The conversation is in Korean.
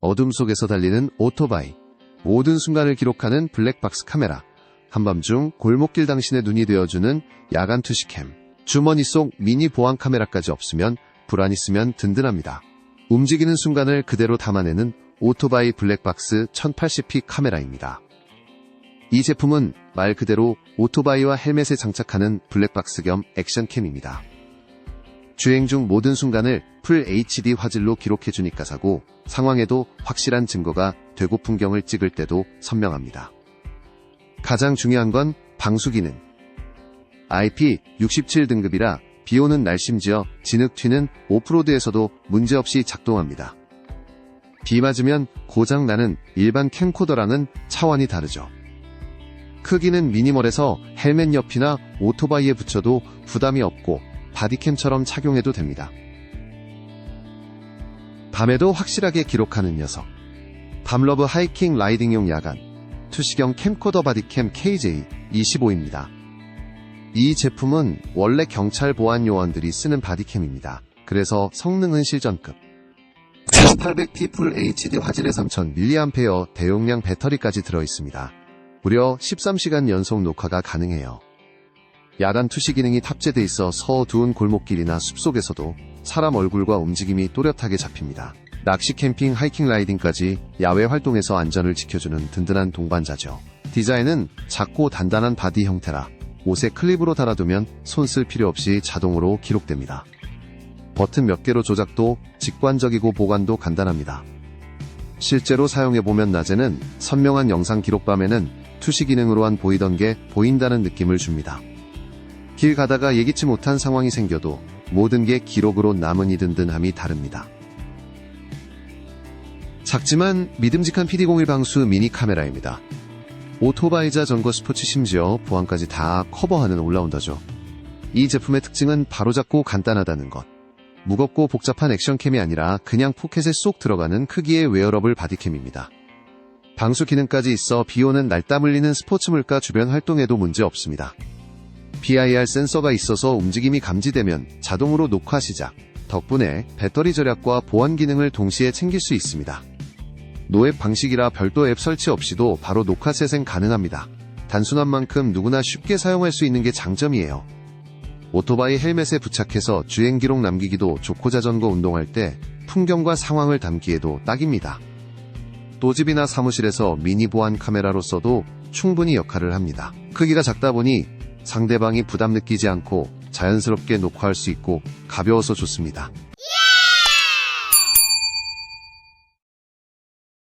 어둠 속에서 달리는 오토바이, 모든 순간을 기록하는 블랙박스 카메라, 한밤중 골목길 당신의 눈이 되어주는 야간 투시캠, 주머니 속 미니 보안 카메라까지 없으면 불안 있으면 든든합니다. 움직이는 순간을 그대로 담아내는 오토바이 블랙박스 1080p 카메라입니다. 이 제품은 말 그대로 오토바이와 헬멧에 장착하는 블랙박스 겸 액션캠입니다. 주행 중 모든 순간을 풀 HD 화질로 기록해주니까 사고 상황에도 확실한 증거가 되고 풍경을 찍을 때도 선명합니다. 가장 중요한 건 방수 기능. IP67 등급이라 비 오는 날 심지어 진흙 튀는 오프로드에서도 문제없이 작동합니다. 비 맞으면 고장 나는 일반 캠코더랑은 차원이 다르죠. 크기는 미니멀해서 헬멧 옆이나 오토바이에 붙여도 부담이 없고 바디캠처럼 착용해도 됩니다. 밤에도 확실하게 기록하는 녀석. 밤러브 하이킹 라이딩용 야간 투시경 캠코더 바디캠 KJ25입니다. 이 제품은 원래 경찰 보안 요원들이 쓰는 바디캠입니다. 그래서 성능은 실전급. 1800p 풀 HD 화질의 3000mAh 대용량 배터리까지 들어 있습니다. 무려 13시간 연속 녹화가 가능해요. 야간 투시 기능이 탑재돼 있어 서두운 골목길이나 숲속에서도 사람 얼굴과 움직임이 또렷하게 잡힙니다. 낚시 캠핑, 하이킹, 라이딩까지 야외 활동에서 안전을 지켜주는 든든한 동반자죠. 디자인은 작고 단단한 바디 형태라 옷에 클립으로 달아두면 손 쓸 필요 없이 자동으로 기록됩니다. 버튼 몇 개로 조작도 직관적이고 보관도 간단합니다. 실제로 사용해보면 낮에는 선명한 영상 기록 밤에는 투시 기능으로만 보이던 게 보인다는 느낌을 줍니다. 길 가다가 예기치 못한 상황이 생겨도 모든 게 기록으로 남은 이 든든함이 다릅니다. 작지만 믿음직한 PD01 방수 미니 카메라입니다. 오토바이자 전거 스포츠 심지어 보안까지 다 커버하는 올라운더죠. 이 제품의 특징은 바로잡고 간단하다는 것. 무겁고 복잡한 액션캠이 아니라 그냥 포켓에 쏙 들어가는 크기의 웨어러블 바디캠입니다. 방수 기능까지 있어 비 오는 날 땀 흘리는 스포츠 물가 주변 활동에도 문제 없습니다. PIR 센서가 있어서 움직임이 감지되면 자동으로 녹화 시작. 덕분에 배터리 절약과 보안 기능을 동시에 챙길 수 있습니다. 노앱 방식이라 별도 앱 설치 없이도 바로 녹화 재생 가능합니다. 단순한 만큼 누구나 쉽게 사용할 수 있는 게 장점이에요. 오토바이 헬멧에 부착해서 주행 기록 남기기도 좋고 자전거 운동할 때 풍경과 상황을 담기에도 딱입니다. 또 집이나 사무실에서 미니 보안 카메라로 써도 충분히 역할을 합니다. 크기가 작다 보니 상대방이 부담 느끼지 않고 자연스럽게 녹화할 수 있고 가벼워서 좋습니다.